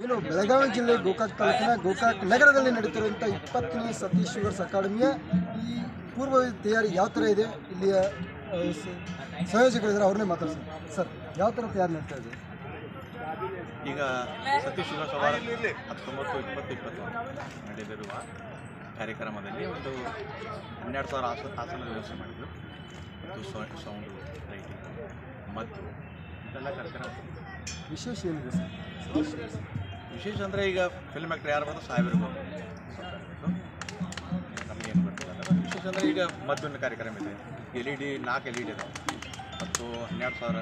ಏನು ಬೆಳಗಾವಿ ಜಿಲ್ಲೆ ಗೋಕಾಕ್ ತಾಲೂಕಿನ ಗೋಕಾಕ್ ನಗರದಲ್ಲಿ ನಡೀತಿರುವಂಥ ಇಪ್ಪತ್ತನೇ ಸತೀಶ್ ಶುಗರ್ಸ್ ಅಕಾಡೆಮಿಯ ಈ ಪೂರ್ವ ತಯಾರಿ ಯಾವ ಥರ ಇದೆ? ಇಲ್ಲಿಯ ಸಂಯೋಜಕರಿದ್ದಾರೆ ಅವ್ರನ್ನೇ ಮಾತಾಡ್ತಾರೆ ಸರ್ ಯಾವ ಥರ ತಯಾರಿ ನಡೀತಾ ಇದೆ? ಈಗ ಸತೀಶ್ ಶುಗರ್ಸ್ ಸವಾರ ಹತ್ತೊಂಬತ್ತು ಇಪ್ಪತ್ತು ಇಪ್ಪತ್ತು ನಡೆದಿರುವ ಕಾರ್ಯಕ್ರಮದಲ್ಲಿ ಒಂದು ಹನ್ನೆರಡು ಸಾವಿರ ಆಸ ಆಸನ ವ್ಯವಸ್ಥೆ ಮಾಡಿದ್ರು. ಸೌಂಡು ಲೈಟಿಂಗ್ ಮತ್ತು ಇದೆಲ್ಲ ಕಾರ್ಯಕ್ರಮ. ವಿಶೇಷ ಏನಿದೆ ಸರ್? ವಿಶೇಷ ಅಂದರೆ ಈಗ ಫಿಲ್ಮ್ ಆ್ಯಕ್ಟರ್ ಯಾರು ಬಂದು ಸಾಹೇಬರು ನಮಗೇನು ಗೊತ್ತಿಲ್ಲ. ವಿಶೇಷ ಅಂದರೆ ಈಗ ಮದ್ದೊಂದು ಕಾರ್ಯಕ್ರಮ ಇದೆ. ಎಲ್ ಇ ಡಿ ನಾಲ್ಕು ಎಲ್ ಇ ಡಿ ಇದಾವೆ ಮತ್ತು ಹನ್ನೆರಡು ಸಾವಿರ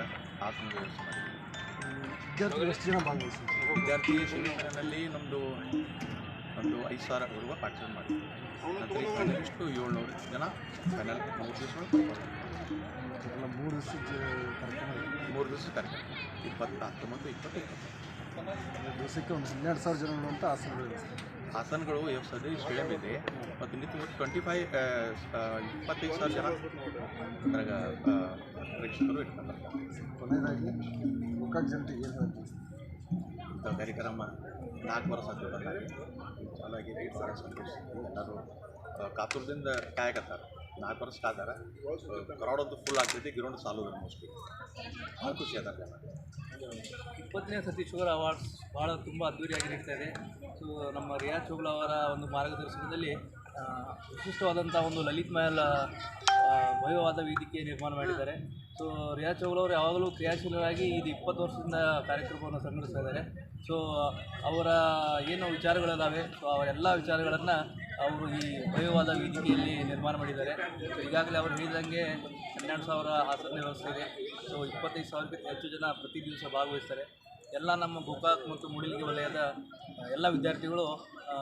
ಆಸನ ವಿದ್ಯಾರ್ಥಿ ಸೆಮಿಸ್ಟರ್ನಲ್ಲಿ ನಮ್ಮದು ಒಂದು ಐದು ಸಾವಿರವರೆಗೂ ಪಾರ್ಟಿಸಿಪೇಟ್ ಮಾಡಿದ್ವಿ ನಂತರ ಈ ಫೈನಲಿಸ್ಟು ಏಳ್ನೂರು ಜನ ಫೈನಲ್ ಮೂರು ದಿವಸ ಮೂರು ದಿವಸ ಕಾರ್ಯಕ್ರಮ ಮೂರು ದಿವಸ ಕಾರ್ಯಕ್ರಮ. ಇಪ್ಪತ್ತು ಹತ್ತೊಂಬತ್ತು ಇಪ್ಪತ್ತು ಇಪ್ಪತ್ತು ದಿವಸಕ್ಕೆ ಒಂದು ಹನ್ನೆರಡು ಸಾವಿರ ಜನ ನೋಡುವಂಥ ವ್ಯವಸ್ಥೆ ಹಾಸನಗಳು ಸದ್ಯ ಸ್ಟೇಡಿಯಂ ಇದೆ. ಮತ್ತು ನಿತ್ಯ ಟ್ವೆಂಟಿ ಫೈವ್ ಇಪ್ಪತ್ತೈದು ಸಾವಿರ ಜನ ಅದ್ರಾಗ ಪ್ರೇಕ್ಷಕರು ಕೊನೆಯದಾಗಿ ಗೋಕಾಕ್ ಜನತೆಗೆ ಏನು ಹೇಳ್ತೀವಿ ಇಂಥ ಕಾರ್ಯಕ್ರಮ ನಾಲ್ಕು ವರ್ಷ ಆಗ್ತದೆ ಬಂದಾಗ ಚಾಲಾಗಿದೆ ಭಾಳ ಸಂತೋಷ ಎಲ್ಲರೂ ಕಾತುರದಿಂದ ಕಾಯಕತ್ತಾರೆ ನಾಲ್ಕು ವರ್ಷ ಕಾದಾರ ಕ್ರೌಡ್ ಅಂತೂ ಫುಲ್ ಆಗ್ತೈತಿ ಗ್ರೌಂಡ್ ಸಾಲು ಮೋಸ್ಟ್ಲಿ ಭಾಳ ಖುಷಿ ಅದ ಇಪ್ಪತ್ತನೇ ಸತಿ ಶುಗರ್ ಅವಾರ್ಡ್ಸ್ ಭಾಳ ತುಂಬ ಅದ್ಧೂರಿಯಾಗಿ ನಡೀತಾ ಇದೆ. ಸೊ ನಮ್ಮ ರಿಯಾ ಚೋಗ್ಲಾ ಅವರ ಒಂದು ಮಾರ್ಗದರ್ಶನದಲ್ಲಿ ವಿಶಿಷ್ಟವಾದಂಥ ಒಂದು ಲಲಿತ್ ಮಹಲ್ ಭವ್ಯವಾದ ವೇದಿಕೆ ನಿರ್ಮಾಣ ಮಾಡಿದ್ದಾರೆ. ಸೊ ರಿಯಾ ಚೋಗ್ಲಾ ಅವರು ಯಾವಾಗಲೂ ಕ್ರಿಯಾಶೀಲರಾಗಿ ಇದು ಇಪ್ಪತ್ತು ವರ್ಷದಿಂದ ಕಾರ್ಯಕ್ರಮವನ್ನು ಸಂಘಟಿಸ್ತಾ ಇದ್ದಾರೆ. ಸೊ ಅವರ ಏನು ವಿಚಾರಗಳಿದ್ದಾವೆ ಸೊ ಅವರೆಲ್ಲ ವಿಚಾರಗಳನ್ನು ಅವರು ಈ ಭವ್ಯವಾದ ವೇದಿಕೆಯಲ್ಲಿ ನಿರ್ಮಾಣ ಮಾಡಿದ್ದಾರೆ. ಸೊ ಈಗಾಗಲೇ ಅವರು ಹೇಳಿದಂಗೆ ಹನ್ನೆರಡು ಸಾವಿರ ಆಸನ ವ್ಯವಸ್ಥೆ ಇದೆ. ಸೊ ಇಪ್ಪತ್ತೈದು ಸಾವಿರಕ್ಕಿಂತ ಹೆಚ್ಚು ಜನ ಪ್ರತಿ ದಿವಸ ಭಾಗವಹಿಸ್ತಾರೆ. ಎಲ್ಲ ನಮ್ಮ ಗೋಕಾಕ್ ಮತ್ತು ಮೂಡಿಲಿಗೆ ವಲಯದ ಎಲ್ಲ ವಿದ್ಯಾರ್ಥಿಗಳು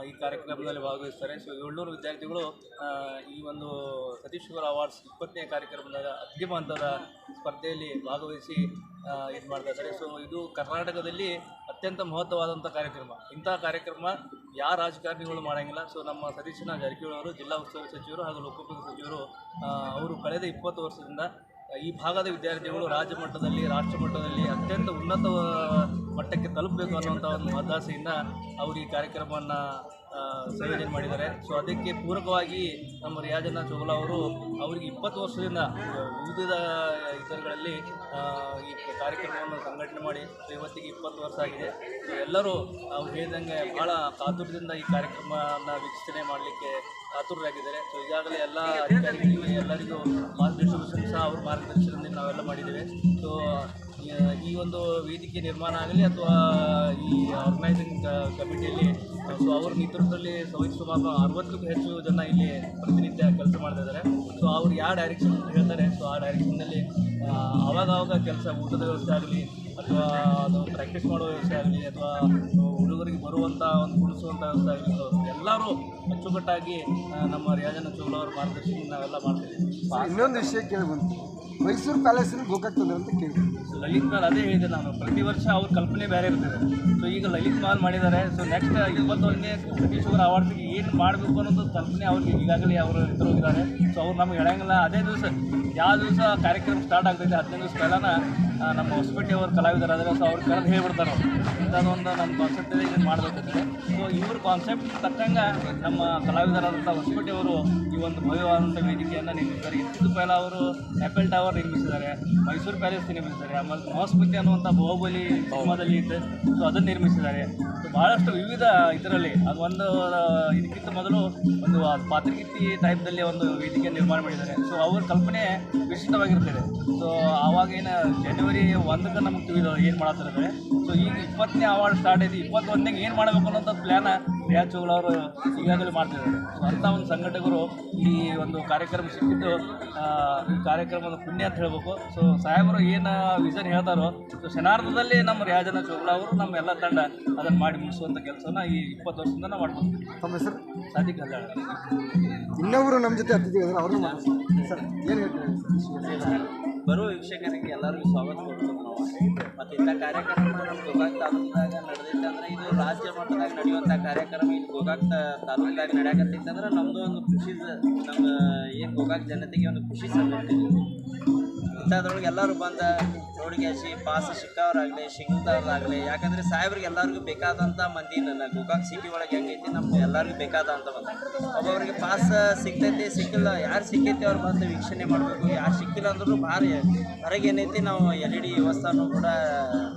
ಈ ಕಾರ್ಯಕ್ರಮದಲ್ಲಿ ಭಾಗವಹಿಸ್ತಾರೆ. ಸೊ ಏಳ್ನೂರು ವಿದ್ಯಾರ್ಥಿಗಳು ಈ ಒಂದು ಸತೀಶ್ ಶುಗರ್ ಅವಾರ್ಡ್ಸ್ ಇಪ್ಪತ್ತನೇ ಕಾರ್ಯಕ್ರಮದ ಅಂತಿಮ ಹಂತದ ಸ್ಪರ್ಧೆಯಲ್ಲಿ ಭಾಗವಹಿಸಿ ಇದು ಮಾಡ್ತಾ ಇದ್ದಾರೆ. ಸೊ ಇದು ಕರ್ನಾಟಕದಲ್ಲಿ ಅತ್ಯಂತ ಮಹತ್ವವಾದಂಥ ಕಾರ್ಯಕ್ರಮ. ಇಂಥ ಕಾರ್ಯಕ್ರಮ ಯಾವ ರಾಜಕಾರಣಿಗಳು ಮಾಡೋಂಗಿಲ್ಲ. ಸೊ ನಮ್ಮ ಸತೀಶನ ಜಾರಕಿಹೊಳಿ ಅವರು, ಜಿಲ್ಲಾ ಉಸ್ತುವಾರಿ ಸಚಿವರು ಹಾಗೂ ಲೋಕೋಪಯೋಗಿ ಸಚಿವರು ಅವರು ಕಳೆದ ಇಪ್ಪತ್ತು ವರ್ಷದಿಂದ, ಈ ಭಾಗದ ವಿದ್ಯಾರ್ಥಿಗಳು ರಾಜ್ಯ ಮಟ್ಟದಲ್ಲಿ ರಾಷ್ಟ್ರ ಅತ್ಯಂತ ಉನ್ನತ ಮಟ್ಟಕ್ಕೆ ತಲುಪಬೇಕು ಅನ್ನುವಂಥ ಒಂದು ಹತಾಸೆಯಿಂದ ಅವರು ಈ ಕಾರ್ಯಕ್ರಮವನ್ನು ಸಂಯೋಜನೆ ಮಾಡಿದ್ದಾರೆ. ಸೊ ಅದಕ್ಕೆ ಪೂರಕವಾಗಿ ನಮ್ಮ ರಿಯಾಜನ ಚೋಗಲ ಅವರು ಅವರಿಗೆ ಇಪ್ಪತ್ತು ವರ್ಷದಿಂದ ವಿವಿಧ ಇತರಗಳಲ್ಲಿ ಈ ಕಾರ್ಯಕ್ರಮವನ್ನು ಸಂಘಟನೆ ಮಾಡಿ ಇವತ್ತಿಗೆ ಇಪ್ಪತ್ತು ವರ್ಷ ಆಗಿದೆ. ಸೊ ಎಲ್ಲರೂ ಅವ್ರು ಹೇಳಿದಂಗೆ ಭಾಳ ಕಾತುರದಿಂದ ಈ ಕಾರ್ಯಕ್ರಮವನ್ನು ವೀಕ್ಷಣೆ ಮಾಡಲಿಕ್ಕೆ ಕಾತುರರಾಗಿದ್ದಾರೆ. ಸೊ ಈಗಾಗಲೇ ಎಲ್ಲ ಅಧಿಕಾರಿಗಳಿಗೆ ಎಲ್ಲರಿಗೂ ಮಾರ್ಗದರ್ಶನ ಸಹ ಅವ್ರ ಮಾರ್ಗದರ್ಶನದಿಂದ ನಾವೆಲ್ಲ ಮಾಡಿದ್ದೇವೆ. ಈ ಒಂದು ವೇದಿಕೆ ನಿರ್ಮಾಣ ಆಗಲಿ ಅಥವಾ ಈ ಆರ್ಗನೈಸಿಂಗ್ ಕಮಿಟಿಯಲ್ಲಿ, ಸೊ ಅವ್ರ ನೇತೃತ್ವದಲ್ಲಿ ಸುಮಾರು ಅರವತ್ತಕ್ಕೂ ಹೆಚ್ಚು ಜನ ಇಲ್ಲಿ ಪ್ರತಿನಿತ್ಯ ಕೆಲಸ ಮಾಡ್ತಾ ಇದ್ದಾರೆ. ಸೊ ಅವ್ರು ಯಾವ ಡೈರೆಕ್ಷನ್ ಹೇಳ್ತಾರೆ, ಸೊ ಆ ಡೈರೆಕ್ಷನ್ನಲ್ಲಿ ಆವಾಗ ಆವಾಗ ಕೆಲಸ ಊಟದ ವ್ಯವಸ್ಥೆ ಆಗಲಿ ಅಥವಾ ಅದು ಪ್ರಾಕ್ಟೀಸ್ ಮಾಡೋ ವ್ಯವಸ್ಥೆ ಆಗಲಿ ಅಥವಾ ಹುಡುಗರಿಗೆ ಬರುವಂಥ ಒಂದು ಕುಣಿಸುವಂಥ ವ್ಯವಸ್ಥೆ ಆಗಲಿ, ಸೊ ಎಲ್ಲರೂ ಅಚ್ಚುಕಟ್ಟಾಗಿ ನಮ್ಮ ರಾಜನ ಚೌಲ ಅವ್ರ ಮಾರ್ಗದರ್ಶನ ನಾವೆಲ್ಲ ಮಾಡ್ತಿದ್ದೀವಿ ಇನ್ನೊಂದು ವಿಷಯ ಕೇಳಿ ಬಂತು. ಮೈಸೂರು ಪ್ಯಾಲೇಸಲ್ಲಿ ಗೋಕಾಕ್ ತಂದ್ರೆ ಅಂತ ಕೇಳಿ ಲಲಿತ್ ಮಾಲ್ ಅದೇ ಹೇಳಿದೆ ನಾನು. ಪ್ರತಿ ವರ್ಷ ಅವ್ರ ಕಲ್ಪನೆ ಬೇರೆ ಇರ್ತದೆ. ಸೊ ಈಗ ಲಲಿತ್ ಮಾಲ್ ಮಾಡಿದ್ದಾರೆ. ಸೊ ನೆಕ್ಸ್ಟ್ ಇಪ್ಪತ್ತೊಂದನೇ ಸತೀಶ್ ಅವರ ಏನು ಮಾಡಬೇಕು ಅನ್ನೋದು ಕಲ್ಪನೆ ಅವ್ರಿಗೆ. ಈಗಾಗಲೇ ಅವರು ಇದ್ರೋಗಿದ್ದಾರೆ ಸೊ ಅವ್ರು ನಮ್ಗೆ ಹೇಳಂಗಿಲ್ಲ. ಅದೇ ದಿವಸ ಯಾವ ದಿವಸ ಕಾರ್ಯಕ್ರಮ ಸ್ಟಾರ್ಟ್ ಆಗ್ತೈತೆ ಹದಿನೈದು ದಿವಸ ಆ, ನಮ್ಮ ಹೊಸಪೇಟೆ ಅವ್ರ ಕಲಾವಿದರು ಆದರೆ ಸೊ ಅವ್ರು ಕರೆದು ಹೇಳ್ಬಿಡ್ತಾರೆ ಅವರು. ಇಂಥದ್ದೊಂದು ನಮ್ಮ ಕಾನ್ಸೆಪ್ಟ್ ಇದೆ ಇದನ್ನು ಮಾಡಬೇಕಂತೇಳಿ ಸೊ ಇವ್ರ ಕಾನ್ಸೆಪ್ಟ್ ತಕ್ಕಂಗೆ ನಮ್ಮ ಕಲಾವಿದರಾದಂಥ ಹೊಸಪೇಟೆ ಅವರು ಈ ಒಂದು ಭವ್ಯವಾದಂಥ ವೇದಿಕೆಯನ್ನು ನಿರ್ಮಿಸಿದ್ದಾರೆ. ಇಷ್ಟು ಪೈಲ ಅವರು ಆ್ಯಪಲ್ ಟವರ್ ನಿರ್ಮಿಸಿದ್ದಾರೆ ಮೈಸೂರು ಪ್ಯಾಲೇಸ್ ನಿರ್ಮಿಸಿದ್ದಾರೆ ಆಮೇಲೆ ಮಹಸ್ಮತಿ ಅನ್ನುವಂಥ ಬಾಹುಬಲಿ ಸಿನಿಮಾದಲ್ಲಿ ಇತ್ತು ಸೊ ಅದನ್ನು ನಿರ್ಮಿಸಿದ್ದಾರೆ. ಭಾಳಷ್ಟು ವಿವಿಧ ಇದರಲ್ಲಿ ಅದು ಒಂದು ಇದಕ್ಕಿಂತ ಮೊದಲು ಒಂದು ಆ ಪಾತ್ರಗಿತ್ತಿ ಟೈಪ್ದಲ್ಲಿ ಒಂದು ವೇದಿಕೆ ನಿರ್ಮಾಣ ಮಾಡಿದ್ದಾರೆ. ಸೊ ಅವ್ರ ಕಲ್ಪನೆ ವಿಶಿಷ್ಟವಾಗಿರ್ತದೆ ಸೊ ಆವಾಗೇನು ಜನವರಿ ಒಂದಕ್ಕೆ ನಮ್ಗೆ ತಿಳಿದು ಏನು ಮಾಡತ್ತಿದ್ದಾರೆ ಸೊ ಈಗ ಇಪ್ಪತ್ತನೇ ಅವಾರ್ಡ್ ಸ್ಟಾರ್ಟ್ ಐತಿ ಇಪ್ಪತ್ತೊಂದನೇ ಏನು ಮಾಡಬೇಕು ಅನ್ನೋಂಥ ಪ್ಲ್ಯಾನ ರಿಯಾ ಅವರು ಈಗಾಗಲೇ ಮಾಡ್ತಿದ್ದಾರೆ. ಸೊ ಅಂಥ ಒಂದು ಸಂಘಟಕರು ಈ ಒಂದು ಕಾರ್ಯಕ್ರಮ ಸಿಕ್ಕಿದ್ದು ಈ ಕಾರ್ಯಕ್ರಮದ ಪುಣ್ಯ ಅಂತ ಹೇಳಬೇಕು. ಸೊ ಸಾಹೇಬರು ಏನು ವಿಷನ್ ಹೇಳ್ತಾರೋ ಸೊ ಶನಾರ್ಧದಲ್ಲಿ ನಮ್ಮ ರಿಯಾಜನ ಚೋಗ್ಲ ಅವರು ನಮ್ಮ ಎಲ್ಲ ತಂಡ ಅದನ್ನು ಮಾಡಿ ಮುಗಿಸುವಂಥ ಕೆಲಸನ ಈ ಇಪ್ಪತ್ತು ವರ್ಷದಿಂದ ನಾವು ಮಾಡ್ಬೋದು. ಹೆಸರು ಸಾಧಿಕ ಇನ್ನೊಬ್ಬರು ನಮ್ಮ ಜೊತೆ ಅತಿಥಿ ಅವ್ರನ್ನ ಮಾತಾಡ್ತೀನಿ ಸರ್ ಏನು ಹೇಳ್ತೀವಿ ಬರುವ ವೀಕ್ಷಕರಿಗೆ ಎಲ್ಲರಿಗೂ ಸ್ವಾಗತ ಕೊಡ್ತೀವಿ ನಾವು. ಮತ್ತು ಇಂಥ ಕಾರ್ಯಕ್ರಮ ನಮ್ಮ ಗೋಕಾಕ್ ತಾಲೂಕಿನಾಗ ನಡೆದೈತೆ ಅಂದ್ರೆ ಇದು ರಾಜ್ಯ ಮಟ್ಟದಾಗ ನಡೆಯುವಂಥ ಕಾರ್ಯಕ್ರಮ. ಇಲ್ಲಿ ಗೋಕಾಕ್ ತಾಲೂಕಿನಾಗ ನಡೆಯಕತ್ತಿತ್ತಂದ್ರೆ ನಡೆಯಕತ್ತೈತೆ ಅಂದ್ರೆ ನಮ್ಮದು ಒಂದು ಖುಷಿ ನಮ್ಮ ಏನು ಗೋಕಾಕ್ ಜನತೆಗೆ ಒಂದು ಖುಷಿ ಸಂಬಂಧ ಇಂಥದ್ರೊಳಗೆ ಎಲ್ಲರೂ ಬಂದ ನೋಡ್ಗ್ಯಾಸಿ ಪಾಸ್ ಸಿಕ್ಕವ್ರಾಗಲಿ ಸಿಗದವ್ರಾಗಲಿ ಯಾಕಂದ್ರೆ ಸಾಹೇಬ್ರಿಗೆ ಎಲ್ಲರಿಗೂ ಬೇಕಾದಂಥ ಮಂದಿ ನನ್ನ ಗೋಕಾಕ್ ಸಿಟಿ ಒಳಗೆ ಹೆಂಗೈತಿ ನಮ್ಗೆ ಎಲ್ಲರಿಗೂ ಬೇಕಾದಂಥ ಮಂದಿ. ಒಬ್ಬೊಬ್ರಿಗೆ ಪಾಸ್ ಸಿಗ್ತೈತಿ, ಸಿಕ್ಕಿಲ್ಲ, ಯಾರು ಸಿಕ್ಕೈತಿ ಅವ್ರು ಬಂದು ವೀಕ್ಷಣೆ ಮಾಡಬೇಕು, ಯಾರು ಸಿಕ್ಕಿಲ್ಲ ಅಂದ್ರೂ ಭಾರಿ ಹೊರಗೆ ಏನೈತಿ, ನಾವು ಎಲ್ ಇ ಡಿ ವ್ಯವಸ್ಥೆನೂ ಕೂಡ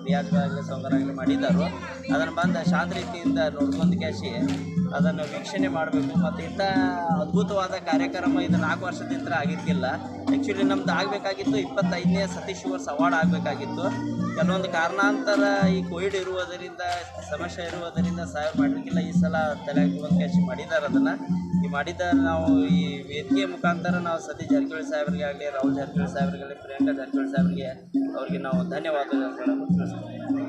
ರಿಯಾಜ್ಗಳಾಗಲಿ ಸೌಂದರಾಗಲಿ ಮಾಡಿದ್ದಾರೆ ಅದನ್ನು ಬಂದು ಶಾಂತ ರೀತಿಯಿಂದ ನೋಡ್ಕೊಂಡು ಕ್ಯಾಶಿ ಅದನ್ನು ವೀಕ್ಷಣೆ ಮಾಡಬೇಕು. ಮತ್ತು ಇಂಥ ಅದ್ಭುತವಾದ ಕಾರ್ಯಕ್ರಮ ಇದು ನಾಲ್ಕು ವರ್ಷದಿಂದ ಆಗಿರ್ತಿಲ್ಲ ಆ್ಯಕ್ಚುಲಿ ನಮ್ದು ಆಗಬೇಕಾಗಿತ್ತು ಇಪ್ಪತ್ತೈದನೇ ಸತೀಶ್ ಅವಾರ್ಡ್ ಆಗಬೇಕಾಗಿತ್ತು ಕೆಲವೊಂದು ಕಾರಣಾಂತರ ಈ ಕೋವಿಡ್ ಇರುವುದರಿಂದ, ಸಮಸ್ಯೆ ಇರುವುದರಿಂದ ಸಹಾಯ ಮಾಡಲಿಕ್ಕಿಲ್ಲ. ಈ ಸಲ ತಲೆ ಒಂದು ಕ್ಯಾಶ್ ಮಾಡಿದ್ದಾರೆ ಅದನ್ನು. ಈ ಮಾಡಿದ ನಾವು ಈ ವೇದಿಕೆ ಮುಖಾಂತರ ನಾವು ಸತೀಶ್ ಜಾರಕಿಹೊಳಿ ಸಾಹೇಬರಿಗೆ ಆಗಲಿ, ರಾಹುಲ್ ಜಾರಕಿಹೊಳಿ ಸಾಹೇಬರಿಗೆ ಆಗಲಿ, ಪ್ರಿಯಾಂಕಾ ಜಾರಕಿಹೊಳಿ ಸಾಹೇಬರಿಗೆ ಅವರಿಗೆ ನಾವು ಧನ್ಯವಾದಗಳನ್ನು ತಿಳಿಸ್ತೀವಿ.